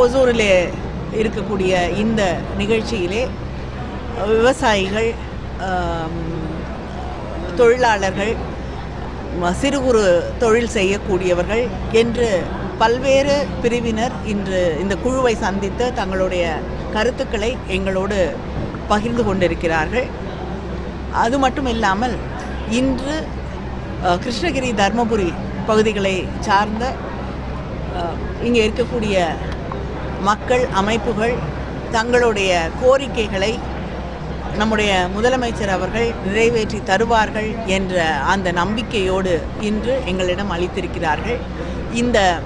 ஓசூரில் இருக்கக்கூடிய இந்த நிகழ்ச்சியிலே விவசாயிகள் தொழிலாளர்கள் சிறு குறு தொழில் செய்யக்கூடியவர்கள் என்று பல்வேறு பிரிவினர் இன்று இந்த குழுவை சந்தித்து தங்களுடைய கருத்துக்களை எங்களோடு பகிர்ந்து கொண்டிருக்கிறார்கள். அது மட்டும் இல்லாமல் இன்று கிருஷ்ணகிரி தர்மபுரி பகுதிகளை சார்ந்த இங்கே இருக்கக்கூடிய மக்கள் அமைப்புகள் தங்களுடைய கோரிக்கைகளை நம்முடைய முதலமைச்சர் அவர்கள் நிறைவேற்றி தருவார்கள் என்ற அந்த நம்பிக்கையோடு இன்று எங்களிடம் அளித்திருக்கிறார்கள். இந்த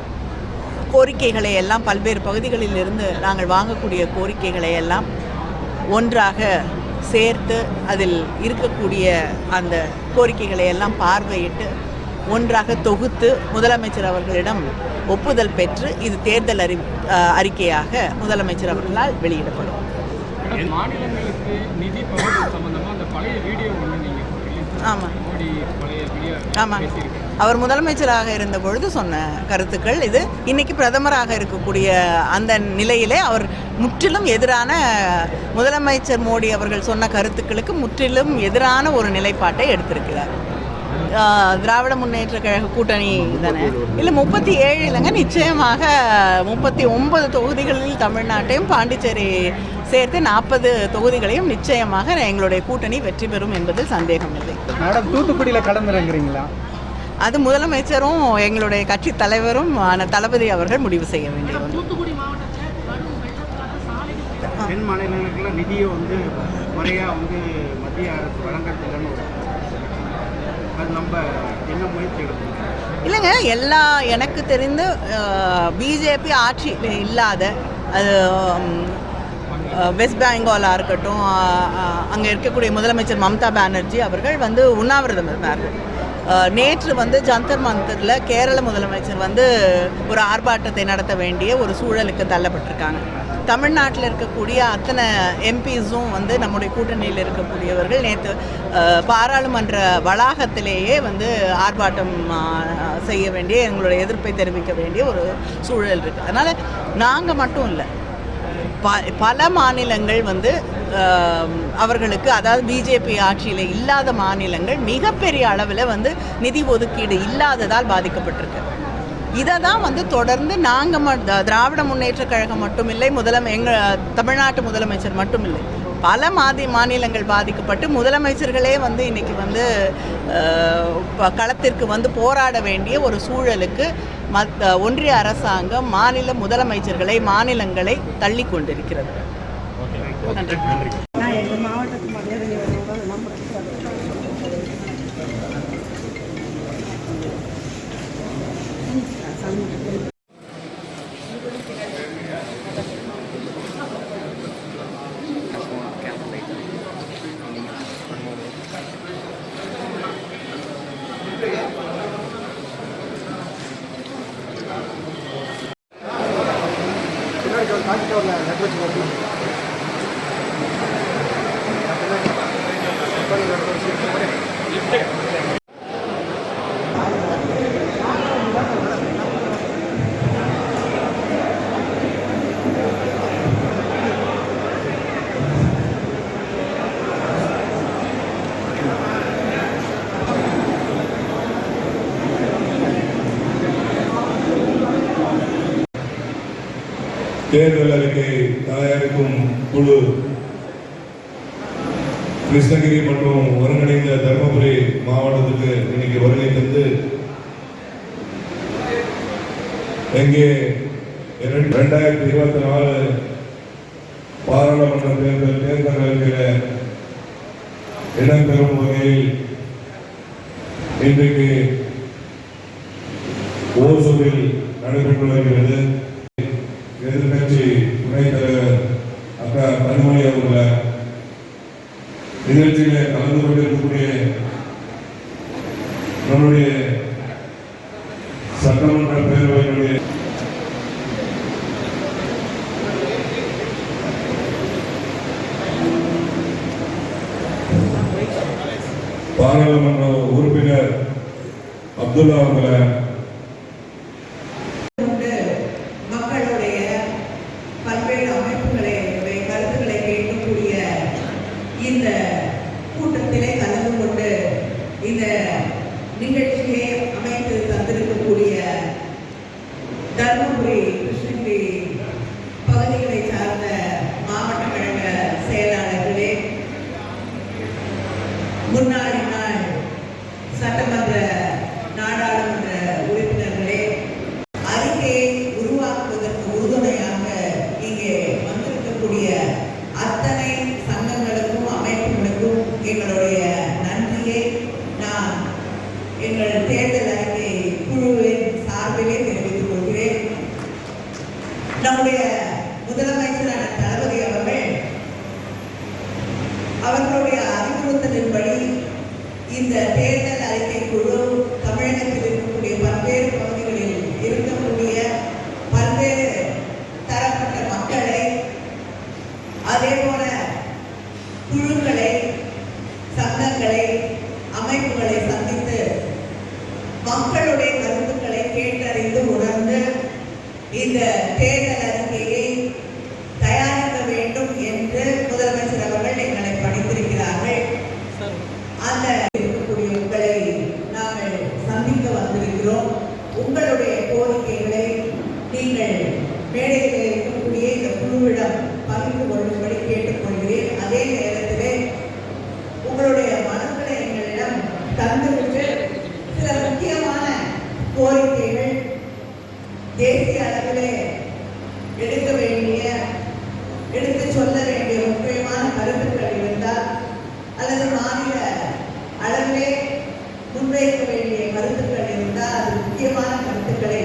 கோரிக்கைகளை எல்லாம் பல்வேறு பகுதிகளில் இருந்து நாங்கள் வாங்கக்கூடிய கோரிக்கைகளை எல்லாம் ஒன்றாக சேர்த்து அதில் இருக்கக்கூடிய அந்த கோரிக்கைகளை எல்லாம் பார்வையிட்டு ஒன்றாக தொகுத்து முதலமைச்சர் அவர்களிடம் ஒப்புதல் பெற்று இது தேர்தல் அறி அறிக்கையாக முதலமைச்சர் அவர்களால் வெளியிடப்படும். மாநிலங்களுக்கு நிதி அந்த பழைய வீடியோ ஒன்று ஆமாம் ஆமாம் அவர் முதலமைச்சராக இருந்த பொழுது சொன்ன கருத்துக்கள் இது. இன்னைக்கு பிரதமராக இருக்கக்கூடிய அந்த நிலையிலே அவர் முற்றிலும் எதிரான முதலமைச்சர் மோடி அவர்கள் சொன்ன கருத்துக்களுக்கு முற்றிலும் எதிரான ஒரு நிலைப்பாட்டை எடுத்திருக்கிறார். திராவிட முன்னேற்ற கழக கூட்டணி தானே? இல்லை முப்பத்தி ஏழு இல்லைங்க நிச்சயமாக முப்பத்தி ஒன்பது தொகுதிகளில் தமிழ்நாட்டையும் பாண்டிச்சேரி சேர்த்து நாற்பது தொகுதிகளையும் நிச்சயமாக எங்களுடைய கூட்டணி வெற்றி பெறும் என்பதில் சந்தேகம் இல்லை. மேடம் தூத்துக்குடியில் கலந்துறங்குறீங்களா அது முதலமைச்சரும் எங்களுடைய கட்சி தலைவரும் ஆன தளபதி அவர்கள் முடிவு செய்ய வேண்டியது. தென் மாநிலங்களுக்கெல்லாம் நிதியை வந்து முறையாக வந்து மத்திய அரசு வழங்கறதில்லைன்னு இல்லைங்க எல்லா எனக்கு தெரிந்து பிஜேபி ஆட்சி இல்லாத அது வெஸ்ட் பெங்காலாக இருக்கட்டும் அங்கே இருக்கக்கூடிய முதலமைச்சர் மம்தா பானர்ஜி அவர்கள் வந்து உண்ணாவிரதம் இருந்தார்கள் நேற்று வந்து ஜந்தர் மந்தரில் கேரள முதலமைச்சர் வந்து ஒரு ஆர்ப்பாட்டத்தை நடத்த வேண்டிய ஒரு சூழலுக்கு தள்ளப்பட்டிருக்காங்க. தமிழ்நாட்டில் இருக்கக்கூடிய அத்தனை எம்பிஸும் வந்து நம்முடைய கூட்டணியில் இருக்கக்கூடியவர்கள். நேற்று பாராளுமன்ற வளாகத்திலேயே வந்து ஆர்ப்பாட்டம் செய்ய வேண்டிய எங்களுடைய எதிர்ப்பை தெரிவிக்க வேண்டிய ஒரு சூழல் இருக்குது அதனால் நாங்கள் மட்டும் இல்லை ப பல மாநிலங்கள் வந்து அவர்களுக்கு அதாவது பிஜேபி ஆட்சியில் இல்லாத மாநிலங்கள் மிகப்பெரிய அளவில் வந்து நிதி ஒதுக்கீடு இல்லாததால் பாதிக்கப்பட்டிருக்கு. இதை தான் வந்து தொடர்ந்து நாங்கள் ம திராவிட முன்னேற்ற கழகம் மட்டுமில்லை முதலமை எங்கள் தமிழ்நாட்டு முதலமைச்சர் மட்டுமில்லை. பல மாதி மாநிலங்கள் பாதிக்கப்பட்டு முதலமைச்சர்களே வந்து இன்னைக்கு வந்து களத்திற்கு வந்து போராட வேண்டிய ஒரு சூழலுக்கு மத் ஒன்றிய அரசாங்கம் மாநில முதலமைச்சர்களை மாநிலங்களை தள்ளி கொண்டிருக்கிறது. நன்றி. தேர்தல் அறிக்கை தயாரிக்கும் குழு கிருஷ்ணகிரி மற்றும் ஒருங்கிணைந்த தருமபுரி மாவட்டத்துக்கு இன்னைக்கு வருகை தந்து எங்கே ரெண்டாயிரத்தி இருபத்தி நாலு பாராளுமன்ற தேர்தல் தேர்தல் அறிக்கையில இடம்பெறும் வகையில் இன்றைக்கு ஓசூரில் நடைபெற்று வருகிறது. எதிர்கட்சி துணைத் தலைவர் அக்கா கனிமொழி அவர்களை நிகழ்ச்சியிலே கலந்து கொண்டிருக்கக்கூடிய நம்முடைய சட்டமன்ற பேரவையினுடைய பாராளுமன்ற உறுப்பினர் அப்துல்லா அவர்களை நம்முடைய முதலமைச்சரான தளபதி அவர்கள் அவர்களுடைய அறிவுறுத்தலின்படி இந்த தேர்தல் அறிக்கை குழு தமிழகத்தில் இருக்கக்கூடிய பல்வேறு பகுதிகளில் இருக்கக்கூடிய பல்வேறு தரப்பட்ட மக்களை அதே போல குழுக்களை சங்கங்களை அமைப்புகளை சந்தித்து மக்களுடைய கருத்துக்களை கேட்டறிந்து உணர்ந்து இந்த தேர்தல் அறிக்கையை தயாரிக்க வேண்டும் என்று முதலமைச்சர் அவர்கள் எங்களை பணித்திருக்கிறார்கள் அந்த இருக்கக்கூடிய உங்களை நாங்கள் சந்திக்க வந்திருக்கிறோம். உங்களுடைய கோரிக்கைகளை நீங்கள் மேடையில் இருக்கக்கூடிய இந்த குழுவிடம் பகிர்ந்து கொள்ளும்படி கேட்டுக்கொள்கிறேன். அதே நேரத்திலே உங்களுடைய மனங்களை எங்களிடம் தந்துவிட்டு சில முக்கியமான கோரிக்கைகள் தேசிய அளவிலே எடுக்க வேண்டிய எடுத்து சொல்ல வேண்டிய முக்கியமான கருத்துக்கள் இருந்தால் அல்லது மாநில அளவிலே முன்வைக்க வேண்டிய கருத்துக்கள் இருந்தால் அது முக்கியமான கருத்துக்களை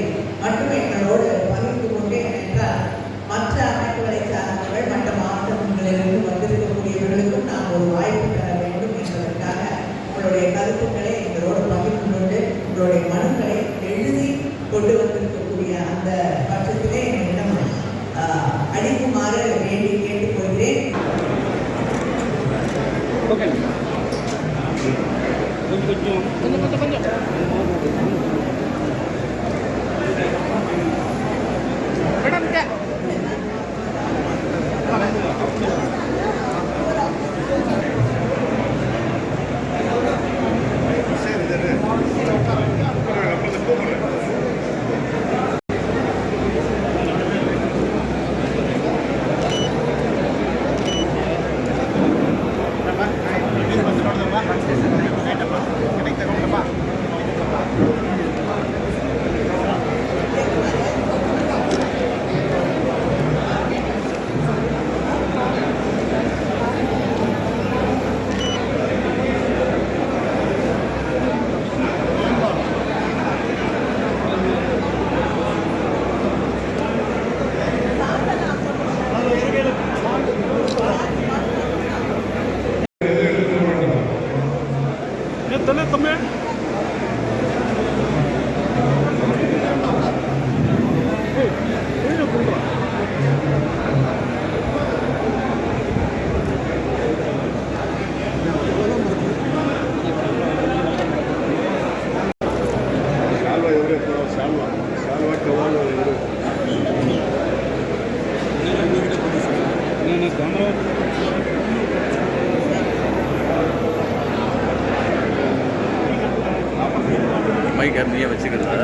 மைக் நீயே வச்சுக்கிறதா?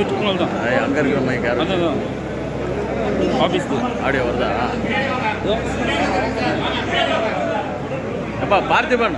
சுத்தம் தான் அங்கே இருக்கிற மைக் அதான் ஆஃபீஸ்க்கு ஆடியோ வருதா? அப்பா பார்த்திபன்.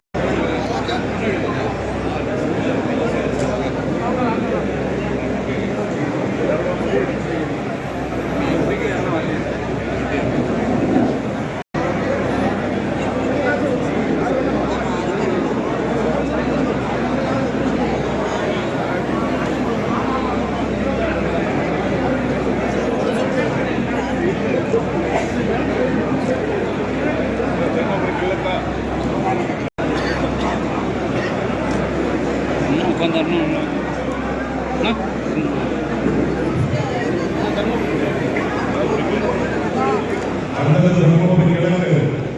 தர்மபுரி